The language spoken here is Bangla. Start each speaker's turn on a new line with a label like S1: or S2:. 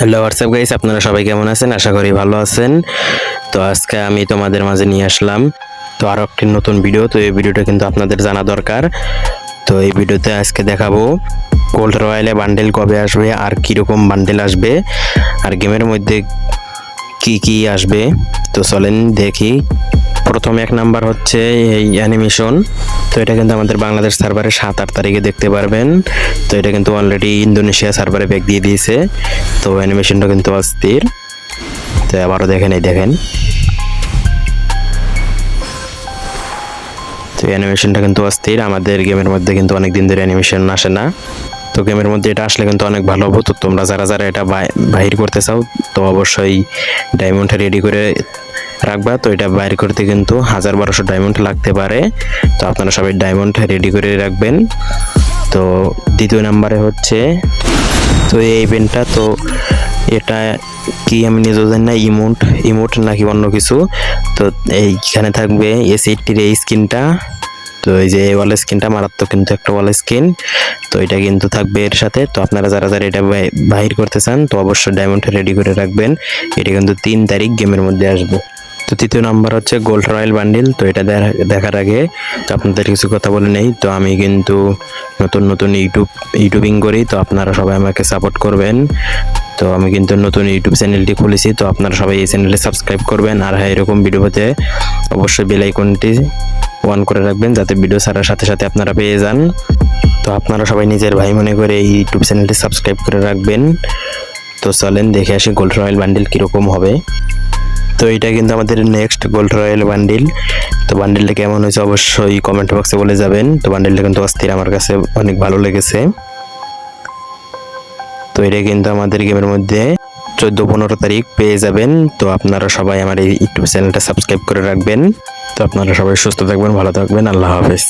S1: হ্যালো হোয়াটসঅ্যাপ গাইস আপনারা সবাই কেমন আছেন? আশা করি ভালো আছেন। তো আজকে আমি তোমাদের মাঝে নিয়ে আসলাম। তো আরও একটি নতুন ভিডিও তো এই ভিডিওটা কিন্তু আপনাদের জানা দরকার। তো এই ভিডিওতে আজকে দেখাবো গোল্ড রয়্যালে বান্ডেল কবে আসবে, আর কীরকম বান্ডেল আসবে, আর গেমের মধ্যে কি কি আসবে। তো চলেন দেখি। প্রথম এক নাম্বার হচ্ছে এই অ্যানিমেশন। তো এটা কিন্তু আমাদের বাংলাদেশ সার্ভারে সাত আট তারিখে দেখতে পারবেন। তো এটা কিন্তু অলরেডি ইন্দোনেশিয়া সার্ভারে ব্যাক দিয়ে দিয়েছে। তো অ্যানিমেশনটা কিন্তু অস্থির। তো আবারও দেখেন, এই দেখেন। তো অ্যানিমেশনটা কিন্তু অস্থির। আমাদের গেমের মধ্যে কিন্তু অনেক দিন ধরে অ্যানিমেশন আসে না। তো গেমের মধ্যে এটা আসলে কিন্তু অনেক ভালো হব তো তোমরা যারা যারা এটা বাহির করতে চাও, তো অবশ্যই ডায়মন্ডটা রেডি করে রাখবা। তো এটা বাইর করতে কিন্তু হাজার বারোশো ডায়মন্ড লাগতে পারে। তো আপনারা সবাই ডায়মন্ড রেডি করে রাখবেন। তো দ্বিতীয় নাম্বারে হচ্ছে, তো এই পেনটা তো এটা কি আমি নিজেও জানি না ইমোট ইমোট নাকি অন্য কিছু। তো এইখানে থাকবে এস এইটটির এই স্কিনটা। তো এই যে ওয়াল স্কিনটা মারাত্মক কিন্তু একটা ওয়াল স্ক্রিন তো এটা কিন্তু থাকবে এর সাথে। তো আপনারা যারা যারা এটা বাহির করতে চান, তো অবশ্যই ডায়মন্ড রেডি করে রাখবেন। এটা কিন্তু তিন তারিখ গেমের মধ্যে আসবে। তো তৃতীয় নাম্বার হচ্ছে গোল্ড রয়্যাল বান্ডিল তো এটা দেখা- দেখার আগে তো আপনাদের কিছু কথা বলে নেই। তো আমি কিন্তু নতুন নতুন ইউটিউব ইউটিউবিং করি, তো আপনারা সবাই আমাকে সাপোর্ট করবেন। তো আমি কিন্তু নতুন ইউটিউব চ্যানেলটি খুলেছি, তো আপনারা সবাই এই চ্যানেলে সাবস্ক্রাইব করবেন। আর হ্যাঁ এরকম ভিডিও হতে অবশ্যই বেল আইকনটি অন করে রাখবেন, যাতে ভিডিও ছাড়ার সাথে সাথে আপনারা পেয়ে যান। তো আপনারা সবাই নিজের ভাই মনে করে এই ইউটিউব চ্যানেলটি সাবস্ক্রাইব করে রাখবেন। তো চলেন দেখে আসি গোল্ড রয়্যাল বান্ডিল কীরকম হবে। তো এটা কিন্তু আমাদের নেক্সট গোল্ড রয়্যাল বান্ডিল তো বান্ডিলটা কেমন হয়েছে অবশ্যই কমেন্ট বক্সে বলে যাবেন। তো বান্ডিলটা কিন্তু অস্থির, আমার কাছে অনেক ভালো লেগেছে। তো এটা কিন্তু আমাদের গেমের মধ্যে চোদ্দ পনেরো তারিখ পেয়ে যাবেন। তো আপনারা সবাই আমার এই ইউটিউব চ্যানেলটা সাবস্ক্রাইব করে রাখবেন। তো আপনারা সবাই সুস্থ থাকবেন, ভালো থাকবেন। আল্লাহ হাফেজ।